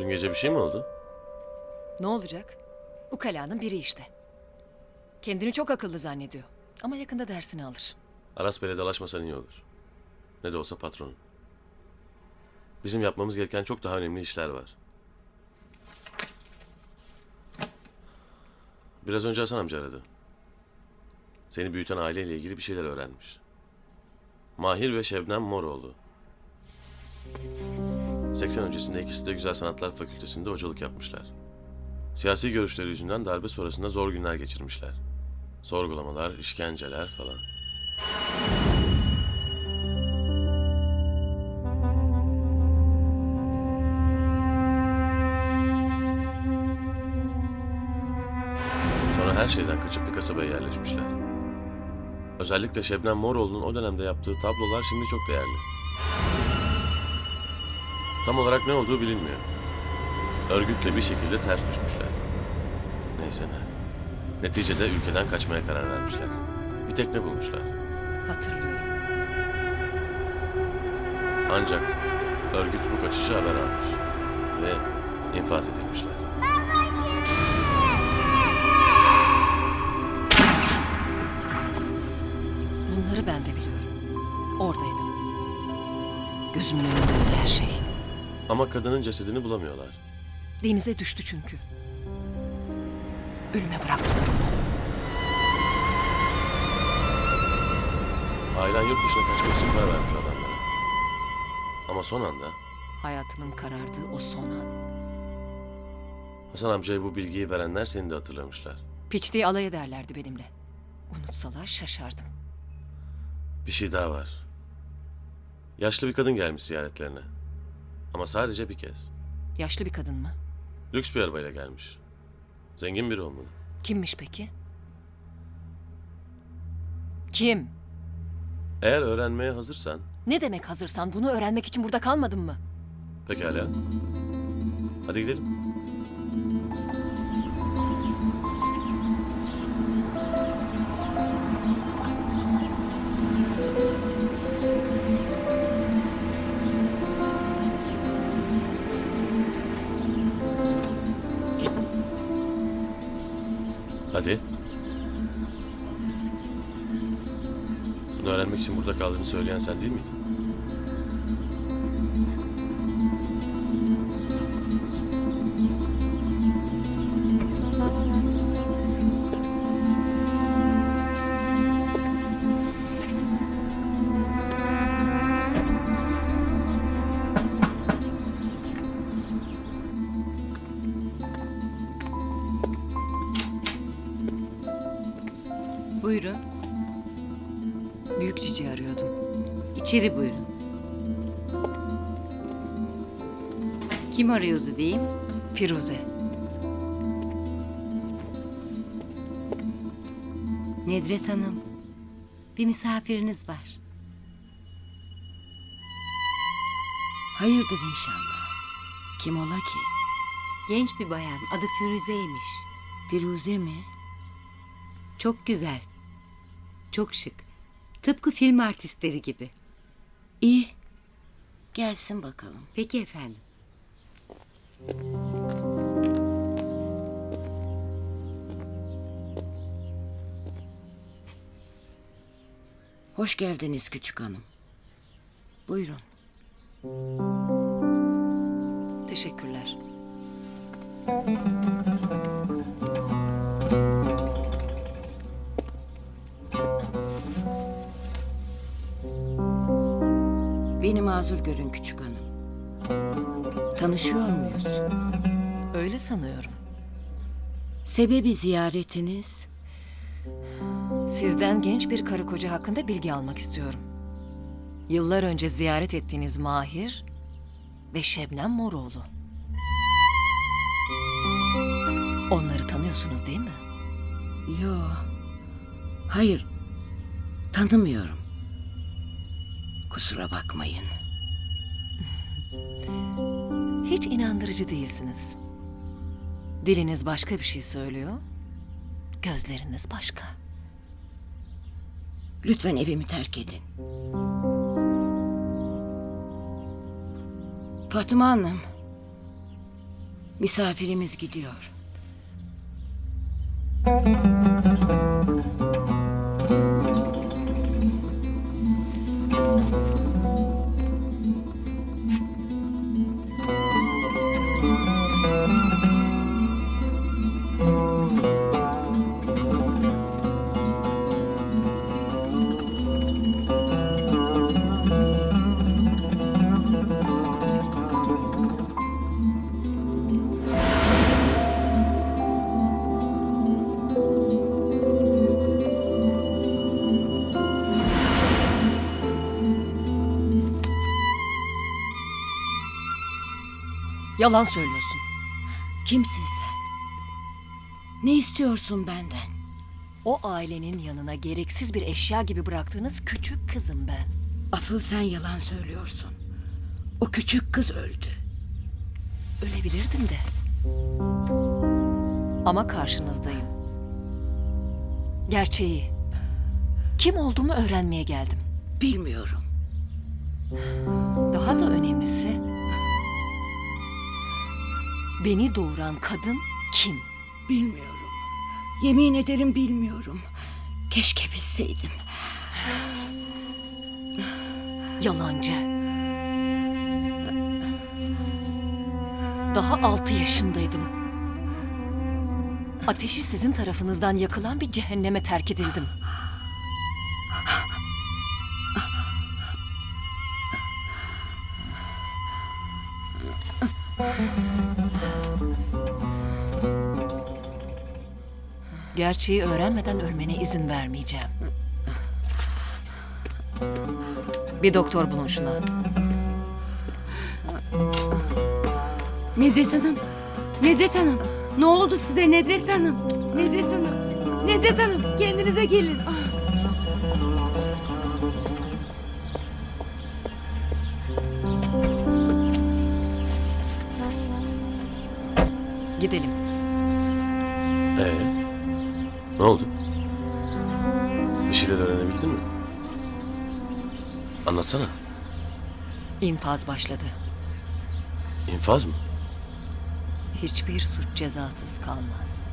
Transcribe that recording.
Dün gece bir şey mi oldu? Ne olacak? Ukalanın biri işte. Kendini çok akıllı zannediyor. Ama yakında dersini alır. Aras Bey'le dalaşmasan iyi olur. Ne de olsa patronun. Bizim yapmamız gereken çok daha önemli işler var. Biraz önce Hasan amca aradı. Seni büyüten aileyle ilgili bir şeyler öğrenmiş. Mahir ve Şebnem Moroğlu. 80 öncesinde ikisi de Güzel Sanatlar Fakültesi'nde hocalık yapmışlar. Siyasi görüşleri yüzünden darbe sonrasında zor günler geçirmişler. Sorgulamalar, işkenceler falan. Sonra her şeyden kaçıp bir kasabaya yerleşmişler. Özellikle Şebnem Moroğlu'nun o dönemde yaptığı tablolar şimdi çok değerli. Tam olarak ne olduğu bilinmiyor. Örgütle bir şekilde ters düşmüşler. Neyse ne. Neticede ülkeden kaçmaya karar vermişler. Bir tekne bulmuşlar. Hatırlıyorum. Ancak örgüt bu kaçışı haber almış. Ve infaz edilmişler. Bunları ben de biliyorum. Oradaydım. Gözümün önündeydi her şey. Ama kadının cesedini bulamıyorlar. Denize düştü çünkü. Ölüme bıraktılar onu. Ailen yurt dışına kaçmak için para vermiş adamlara. Ama son anda Hayatımın karardığı o son an. Hasan amcaya bu bilgiyi verenler seni de hatırlamışlar. Piç diye alay ederlerdi benimle. Unutsalar şaşardım. Bir şey daha var. Yaşlı bir kadın gelmiş ziyaretlerine. Ama sadece bir kez. Yaşlı bir kadın mı? Lüks bir arabayla gelmiş. Zengin biri olmalı. Kimmiş peki? Kim? Eğer öğrenmeye hazırsan Ne demek hazırsan bunu öğrenmek için burada kalmadın mı? pekala. Hadi gidelim. Hadi. Bunu öğrenmek için burada kaldığını söyleyen sen değil miydin? Buyurun. Büyük cici arıyordum. İçeri buyurun. Kim arıyordu diyeyim? Firuze. Nedret Hanım. Bir misafiriniz var. Hayırdır inşallah. Kim ola ki? Genç bir bayan. Adı Firuze'ymiş. Firuze mi? Çok güzel. Çok şık. Tıpkı film artistleri gibi. İyi. Gelsin bakalım. Peki efendim. Hoş geldiniz küçük hanım. Buyurun. Teşekkürler. Beni mazur görün küçük hanım. Tanışıyor muyuz? Öyle sanıyorum. Sebebi ziyaretiniz? Sizden genç bir karı koca hakkında bilgi almak istiyorum. Yıllar önce ziyaret ettiğiniz Mahir ve Şebnem Moroğlu. Onları tanıyorsunuz değil mi? Yo. Hayır. Tanımıyorum. Kusura bakmayın. Hiç inandırıcı değilsiniz. Diliniz başka bir şey söylüyor, gözleriniz başka. Lütfen evimi terk edin. Fatıma Hanım. Misafirimiz gidiyor. Yalan söylüyorsun. Kimsin sen? Ne istiyorsun benden? O ailenin yanına gereksiz bir eşya gibi bıraktığınız küçük kızım ben. Asıl sen yalan söylüyorsun. O küçük kız öldü. Ölebilirdim de. Ama karşınızdayım. Gerçeği. Kim olduğumu öğrenmeye geldim. Bilmiyorum. Daha da önemlisi... Beni doğuran kadın kim? Bilmiyorum. Yemin ederim bilmiyorum. Keşke bilseydim. Yalancı. Daha altı yaşındaydım. Ateşi sizin tarafınızdan yakılan bir cehenneme terk edildim. Gerçeği öğrenmeden ölmene izin vermeyeceğim. Bir doktor bulun şuna. Nedret Hanım. Nedret Hanım. Ne oldu size Nedret Hanım? Nedret Hanım. Nedret Hanım kendinize gelin. Ah. Gidelim. Ne oldu? Bir şeyler öğrenebildin mi? Anlatsana. İnfaz başladı. İnfaz mı? Hiçbir suç cezasız kalmaz.